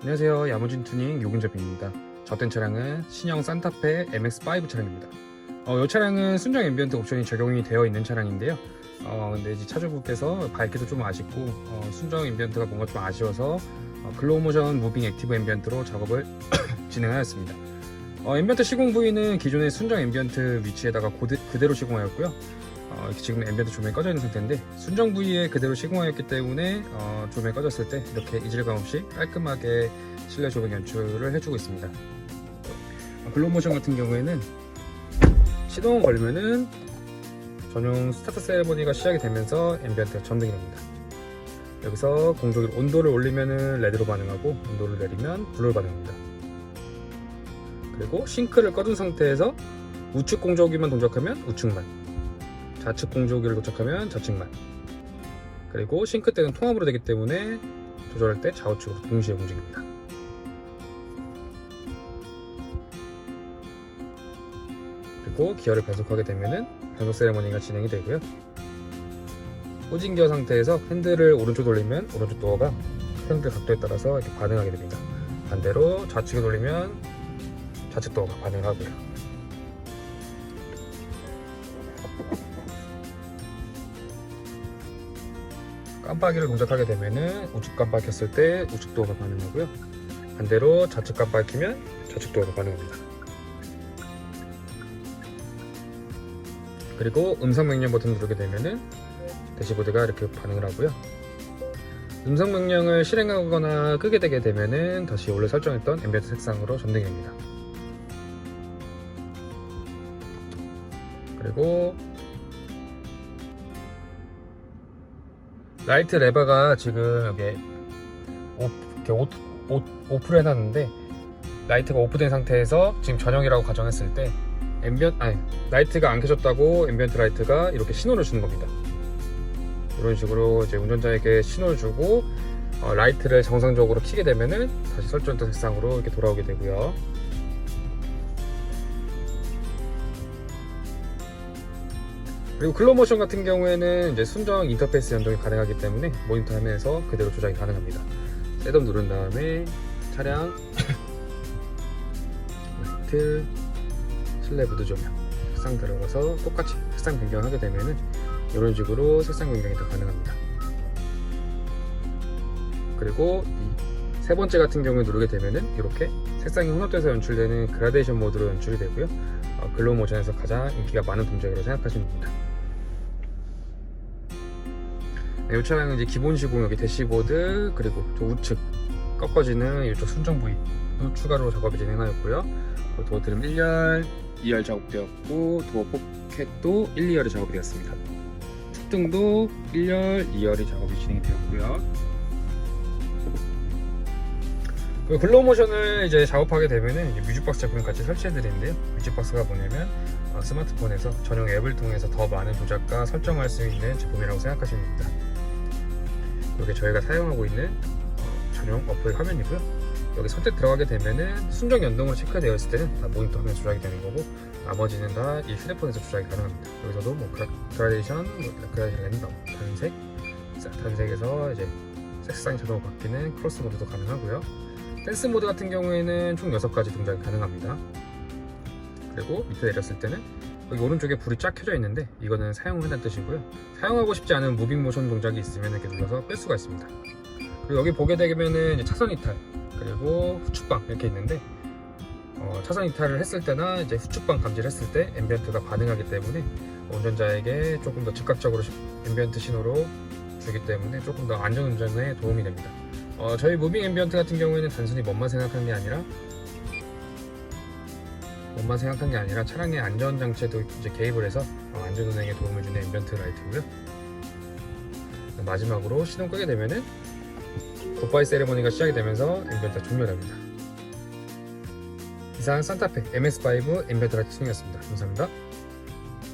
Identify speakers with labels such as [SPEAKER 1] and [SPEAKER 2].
[SPEAKER 1] 안녕하세요. 야무진 투닝 요근접입니다. 저된 차량은 신형 산타페 MX5 차량입니다. 어, 이 차량은 순정 앰비언트 옵션이 적용이 되어 있는 차량인데요. 어, 근데 이제 차주분께서 밝기도 좀 아쉽고 어, 순정 앰비언트가 뭔가 좀 아쉬워서 어, 글로우 모션 무빙 액티브 앰비언트로 작업을 진행하였습니다. 어, 앰비언트 시공 부위는 기존의 순정 앰비언트 위치에다가 고대, 그대로 시공하였고요. 어, 지금 앰비언트 조명이 꺼져 있는 상태인데 순정 부위에 그대로 시공하였기 때문에 어, 조명이 꺼졌을 때 이렇게 이질감 없이 깔끔하게 실내 조명 연출을 해주고 있습니다. 어, 글로모션 같은 경우에는 시동 걸리면은 전용 스타트 세레머니가 시작이 되면서 앰비언트가 점등이 됩니다. 여기서 공조기 온도를 올리면은 레드로 반응하고 온도를 내리면 블루로 반응합니다. 그리고 싱크를 꺼둔 상태에서 우측 공조기만 동작하면 우측만 좌측 공조기를 도착하면 좌측만. 그리고 싱크 때는 통합으로 되기 때문에 조절할 때 좌우측으로 동시에 움직입니다. 그리고 기어를 변속하게 되면은 변속 세레머니가 진행이 되고요. 후진 기어 상태에서 핸들을 오른쪽 돌리면 오른쪽 도어가 핸들 각도에 따라서 이렇게 반응하게 됩니다. 반대로 좌측에 돌리면 좌측 도어가 반응하고요 깜빡이를 동작하게 되면은 우측 깜빡 켰을 때 우측 도어가 반응하고요. 반대로 좌측 깜빡 키면 좌측 도어가 반응합니다. 그리고 음성 명령 버튼 누르게 되면은 대시보드가 이렇게 반응을 하고요. 음성 명령을 실행하거나 끄게 되게 되면은 다시 원래 설정했던 앰비언트 색상으로 전등이 됩니다. 그리고 라이트 레버가 지금 여기 오프를 해놨는데 라이트가 오프된 상태에서 지금 저녁이라고 가정했을 때 앰비언 아니 라이트가 안 켜졌다고 앰비언트 라이트가 이렇게 신호를 주는 겁니다. 이런 식으로 이제 운전자에게 신호를 주고 어, 라이트를 정상적으로 켜게 되면은 다시 설정된 색상으로 이렇게 돌아오게 되고요. 그리고 글로 모션 같은 경우에는 이제 순정 인터페이스 연동이 가능하기 때문에 모니터 화면에서 그대로 조작이 가능합니다. 셋업 누른 다음에 차량 라이트 무드 조명 색상 들어가서 똑같이 색상 변경하게 되면은 이런 식으로 색상 변경이 다 가능합니다. 그리고 이세 번째 같은 경우에 누르게 되면은 이렇게 색상이 혼합돼서 연출되는 그라데이션 모드로 연출이 되고요. 어, 글로우 모션에서 가장 인기가 많은 동작이라고 생각하시면 됩니다. 네, 이 차량은 이제 기본 시공 여기 대시보드 그리고 저 우측 꺾어지는 이쪽 순정 부위 또 추가로 작업이 진행하였고요. 도어 트림 1열, 2열 작업되었고 도어 포켓도 1, 2열이 작업이 되었습니다. 축등도 1열, 2열이 작업이 진행이 되었고요. 그리고 글로우모션을 이제 작업하게 되면은 이제 뮤직박스 제품을 같이 설치해 드리는데요. 뮤직박스가 뭐냐면 어, 스마트폰에서 전용 앱을 통해서 더 많은 조작과 설정할 수 있는 제품이라고 생각하시면 됩니다. 이게 저희가 사용하고 있는 어, 전용 어플 화면이고요. 여기 선택 들어가게 되면은 순정 연동으로 체크되어 있을 때는 다 모니터 화면 조작이 되는 거고 나머지는 다 이 휴대폰에서 조작이 가능합니다. 여기서도 뭐 그라, 그라데이션, 뭐 그라데이션 랜덤, 단색, 단색에서 이제 색상이 자동으로 바뀌는 크로스 모드도 가능하고요. 댄스 모드 같은 경우에는 총 6가지 동작이 가능합니다. 그리고 밑에 내렸을 때는 여기 오른쪽에 불이 쫙 켜져 있는데 이거는 사용을 한다는 뜻이고요. 사용하고 싶지 않은 무빙 모션 동작이 있으면 이렇게 눌러서 뺄 수가 있습니다. 그리고 여기 보게 되면은 차선 이탈 그리고 후축방 이렇게 있는데 어, 차선 이탈을 했을 때나 이제 후축방 감지를 했을 때 앰비언트가 반응하기 때문에 운전자에게 조금 더 즉각적으로 앰비언트 신호로 주기 때문에 조금 더 안전 운전에 도움이 됩니다. 어, 저희 무빙 앰비언트 같은 경우에는 단순히 멋만 생각한 게 아니라 멋만 생각한 게 아니라 차량의 안전 장치에도 이제 개입을 해서 어, 안전 운행에 도움을 주는 앰비언트 라이트고요. 마지막으로 시동 끄게 되면은 굿바이 세레모니가 시작이 되면서 앰비언트가 종료됩니다. 이상 산타페 MS5 앰비언트 라이트 튜닝이었습니다. 감사합니다.